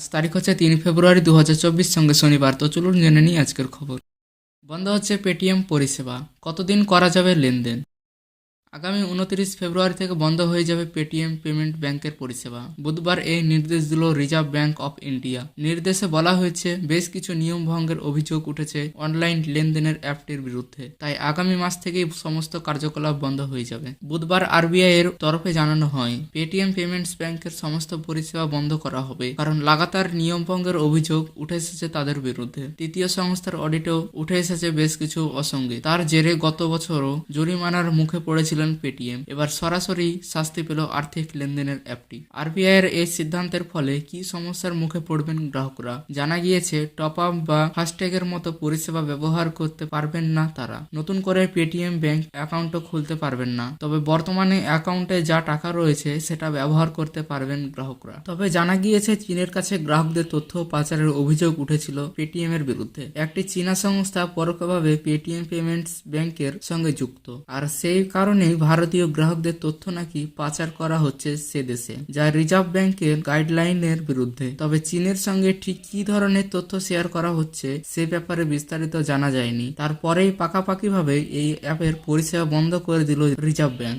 আজ তারিখ হচ্ছে তিন ফেব্রুয়ারি দু হাজার চব্বিশ সঙ্গে শনিবার। তো চলুন জেনে নিই আজকের খবর। বন্ধ হচ্ছে পেটিএম পরিষেবা। কতদিন করা যাবে লেনদেন? আগামী উনত্রিশ ফেব্রুয়ারি থেকে বন্ধ হয়ে যাবে পেটিএম পেমেন্ট ব্যাংকের পরিষেবা। বুধবার এই নির্দেশ দিল রিজার্ভ ব্যাংক অফ ইন্ডিয়া। নির্দেশে বলা হয়েছে, বেশ কিছু নিয়ম ভঙ্গের অভিযোগ উঠেছে অনলাইন লেনদেনের অ্যাপটির বিরুদ্ধে। তাই আগামী মাস থেকেই সমস্ত কার্যকলাপ বন্ধ হয়ে যাবে। বুধবার আরবিআই এর তরফে জানানো হয়, পেটিএম পেমেন্টস ব্যাংকের সমস্ত পরিষেবা বন্ধ করা হবে কারণ লাগাতার নিয়ম ভঙ্গের অভিযোগ উঠে এসেছে তাদের বিরুদ্ধে। তৃতীয় সংস্থার অডিটেও উঠে এসেছে বেশ কিছু অসঙ্গে। তার জেরে গত বছরও জরিমানার মুখে পড়েছিলেন পেটিএম এবার সরাসরি শাস্তি পেল আর্থিক লেনদেনের অ্যাপটি। আরবিআই এর এই সিদ্ধান্তের ফলে কি সমস্যার মুখে পড়বেন গ্রাহকরা? জানা গিয়েছে টপ আপ বা ফাস্ট্যাগের মতো পরিষেবা ব্যবহার করতে পারবেন না তারা। নতুন করে পেটিএম ব্যাংক অ্যাকাউন্টও খুলতে পারবেন না। তবে বর্তমানে অ্যাকাউন্টে যা টাকা রয়েছে, সেটা ব্যবহার করতে পারবেন গ্রাহকরা। তবে জানা গিয়েছে, চীনের কাছে গ্রাহকদের তথ্য পাচারের অভিযোগ উঠেছিল পেটিএম এর বিরুদ্ধে। একটি চীনা সংস্থা পরোক্ষভাবে পেটিএম পেমেন্টস ব্যাংকের সঙ্গে যুক্ত। আর সেই কারণেই ভারতীয় গ্রাহকদের তথ্য নাকি পাচার করা হচ্ছে সে দেশে, যা রিজার্ভ ব্যাংকের গাইডলাইনের বিরুদ্ধে। তবে চীনের সঙ্গে ঠিক কি ধরনের তথ্য শেয়ার করা হচ্ছে সে ব্যাপারে বিস্তারিত জানা যায়নি। তারপরেই পাকাপাকিভাবে এই অ্যাপের পরিষেবা বন্ধ করে দিল রিজার্ভ ব্যাংক।